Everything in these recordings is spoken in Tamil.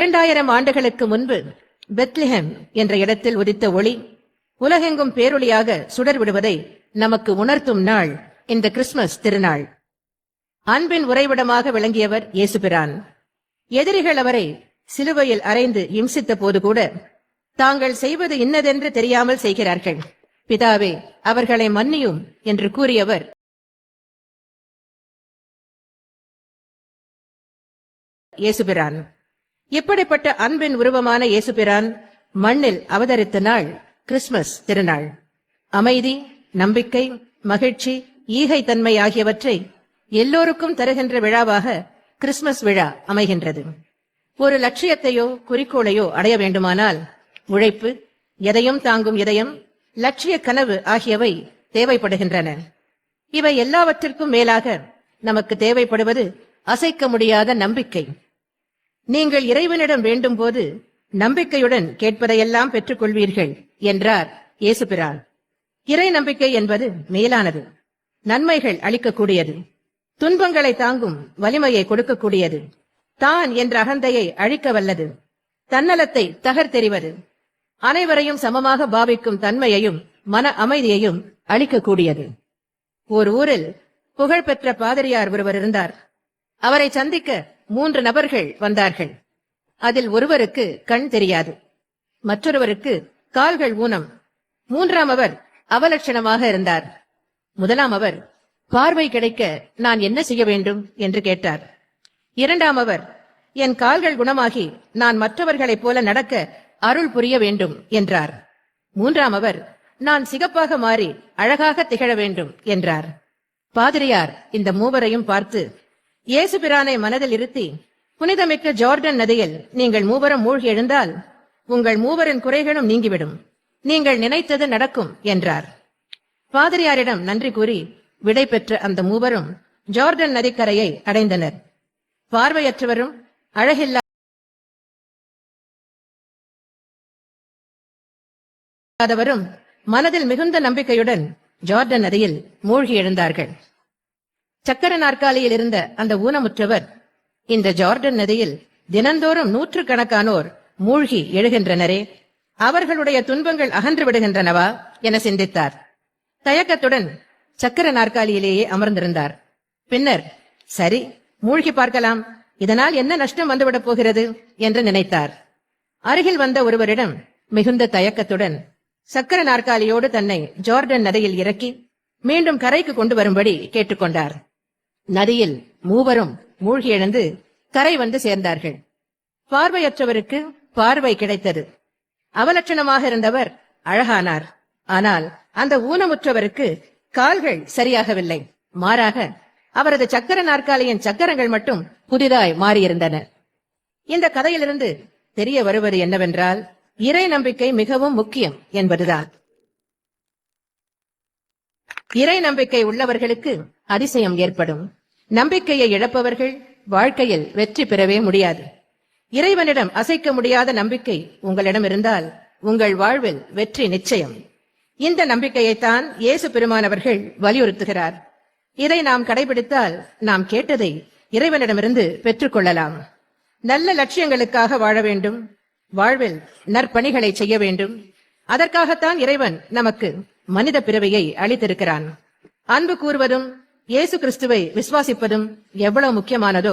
இரண்டாயிரம் ஆண்டுகளுக்கு முன்பு பெத்லிஹெம் என்ற இடத்தில் உதித்த ஒளி உலகெங்கும் பேரொளியாக சுடர் விடுவதை நமக்கு உணர்த்தும் நாள் இந்த கிறிஸ்துமஸ் திருநாள். அன்பின் உறைவிடமாக விளங்கியவர் இயேசுபிரான் எதிரிகள் அவரை சிலுவையில் அறைந்து இம்சித்த போது கூட தாங்கள் செய்வது இன்னதென்று தெரியாமல் செய்கிறார்கள். பிதாவே அவர்களை மன்னியும் என்று கூறியவர் இயேசுபிரான் இப்படிப்பட்ட அன்பின் உருவமான இயேசுபிரான் மண்ணில் அவதரித்த நாள் கிறிஸ்துமஸ் திருநாள். அமைதி நம்பிக்கை மகிழ்ச்சி ஈகை தன்மை ஆகியவற்றை எல்லோருக்கும் தருகின்ற விழாவாக கிறிஸ்துமஸ் விழா அமைகின்றது. ஒரு லட்சியத்தையோ குறிக்கோளையோ அடைய வேண்டுமானால் உழைப்பு எதையும் தாங்கும் இதயம் லட்சிய கனவு ஆகியவை தேவைப்படுகின்றன. இவை எல்லாவற்றிற்கும் மேலாக நமக்கு தேவைப்படுவது அசைக்க முடியாத நம்பிக்கை. நீங்கள் இறைவனிடம் வேண்டும் போது நம்பிக்கையுடன் கேட்பதையெல்லாம் பெற்றுக்கொள்வீர்கள் என்றார் இயேசுபிரான். இறை நம்பிக்கை என்பது மேலானது நன்மைகள் அளிக்கக்கூடியது துன்பங்களை தாங்கும் வலிமையை கொடுக்கக்கூடியது. தான் என்ற அகந்தையை அழிக்க வல்லது தன்னலத்தை தகர்த்தெறிவது அனைவரையும் சமமாக பாவிக்கும் தன்மையையும் மன அமைதியையும் அளிக்கக்கூடியது. ஓர் ஊரில் புகழ்பெற்ற பாதிரியார் ஒருவர் இருந்தார். அவரை சந்திக்க மூன்று நபர்கள் வந்தார்கள். அதில் ஒருவருக்கு கண் தெரியாது. மற்றொருவருக்கு கால்கள் ஊனம். மூன்றாம் அவர் அவலட்சணமாக இருந்தார். முதலாம் அவர் பார்வை கிடைக்க நான் என்ன செய்ய வேண்டும்? என்று கேட்டார். இரண்டாம் அவர் என் கால்கள் குணமாகி நான் மற்றவர்களைப் போல நடக்க அருள் புரிய வேண்டும் என்றார். மூன்றாம் அவர் நான் சிகப்பாக மாறி அழகாக திகழ வேண்டும் என்றார். பாதிரியார் இந்த மூவரையும் பார்த்து இயேசு பிரானை மனதில் இருத்தி புனிதமிக்க ஜோர்டன் நதியில் நீங்கள் மூவரும் மூழ்கி எழுந்தால் உங்கள் மூவரின் குறைகளும் நீங்கிவிடும். நீங்கள் நினைத்தது நடக்கும் என்றார். பாதிரியாரிடம் நன்றி கூறி விடை பெற்ற அந்த மூவரும் ஜோர்டன் நதிக்கரையை அடைந்தனர். பார்வையற்றவரும் அழகில்லா மனதில் மிகுந்த நம்பிக்கையுடன் ஜார்டன் நதியில் மூழ்கி எழுந்தார்கள். சக்கர நாற்காலியில் இருந்த அந்த ஊனமுற்றவர் இந்த ஜார்டன் நதியில் தினந்தோறும் நூற்றுக்கணக்கானோர் மூழ்கி எழுகின்றனரே. அவர்களுடைய துன்பங்கள் அகன்று விடுகின்றனவா என சிந்தித்தார். தயக்கத்துடன் சக்கர நாற்காலியிலேயே அமர்ந்திருந்தார். பின்னர் சரி மூழ்கி பார்க்கலாம். இதனால் என்ன நஷ்டம் வந்துவிடப் போகிறது? என்று நினைத்தார். அருகில் வந்த ஒருவரிடம் மிகுந்த தயக்கத்துடன் சக்கர நாற்காலியோடு தன்னை ஜார்டன் நதியில் இறக்கி மீண்டும் கரைக்கு கொண்டு வரும்படி கேட்டுக்கொண்டார். நதியில் மூவரும் மூழ்கி எழுந்து கரை வந்து சேர்ந்தார்கள். பார்வையற்றவருக்கு பார்வை கிடைத்தது. அவலட்சணமாக இருந்தவர் அழகானார். ஆனால் அந்த ஊனமுற்றவருக்கு கால்கள் சரியாகவில்லை. மாறாக அவரது சக்கர நாற்காலியின் சக்கரங்கள் மட்டும் புதிதாய் மாறியிருந்தன. இந்த கதையிலிருந்து தெரிய வருவது என்னவென்றால் இறை நம்பிக்கை மிகவும் முக்கியம் என்பதுதான். இறை நம்பிக்கை உள்ளவர்களுக்கு அதிசயம் ஏற்படும். நம்பிக்கையை இழப்பவர்கள் வாழ்க்கையில் வெற்றி பெறவே முடியாது. இறைவனிடம் அசைக்க முடியாத நம்பிக்கை உங்களிடம் இருந்தால் உங்கள் வாழ்வில் வெற்றி நிச்சயம். இந்த நம்பிக்கையைத்தான் இயேசு பெருமானவர்கள் வலியுறுத்துகிறார். இதை நாம் கடைபிடித்தால் நாம் கேட்டதை இறைவனிடமிருந்து பெற்றுக்கொள்ளலாம் நல்ல லட்சியங்களுக்காக வாழ வேண்டும். வாழ்வில் நற்பணிகளை செய்ய வேண்டும். அதற்காகத்தான் இறைவன் நமக்கு மனித பிறவியை அளித்திருக்கிறான். அன்பு கூறுவதும் இயேசு கிறிஸ்துவை விசுவாசிப்பதும் எவ்வளவு முக்கியமானதோ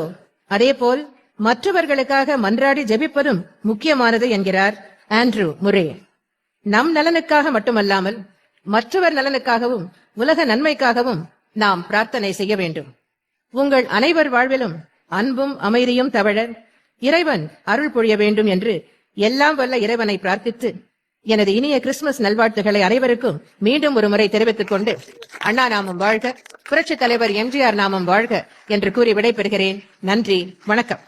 அதேபோல் மற்றவர்களுக்காக மன்றாடி ஜெபிப்பதும் முக்கியமானது என்கிறார் ஆண்ட்ரூ முரே. நம் நலனுக்காக மட்டுமல்லாமல் மற்றவர் நலனுக்காகவும் உலக நன்மைக்காகவும் நாம் பிரார்த்தனை செய்ய வேண்டும். உங்கள் அனைவர் வாழ்விலும் அன்பும் அமைதியும் தவழ இறைவன் அருள் பொழிய வேண்டும் என்று எல்லாம் வல்ல இறைவனை பிரார்த்தித்து எனது இனிய கிறிஸ்துமஸ் நல்வாழ்த்துக்களை அனைவருக்கும் மீண்டும் ஒரு முறை தெரிவித்துக் கொண்டு அண்ணா நாமம் வாழ்க புரட்சித் தலைவர் எம்ஜிஆர் நாமம் வாழ்க என்று கூறி விடைபெறுகிறேன். நன்றி வணக்கம்.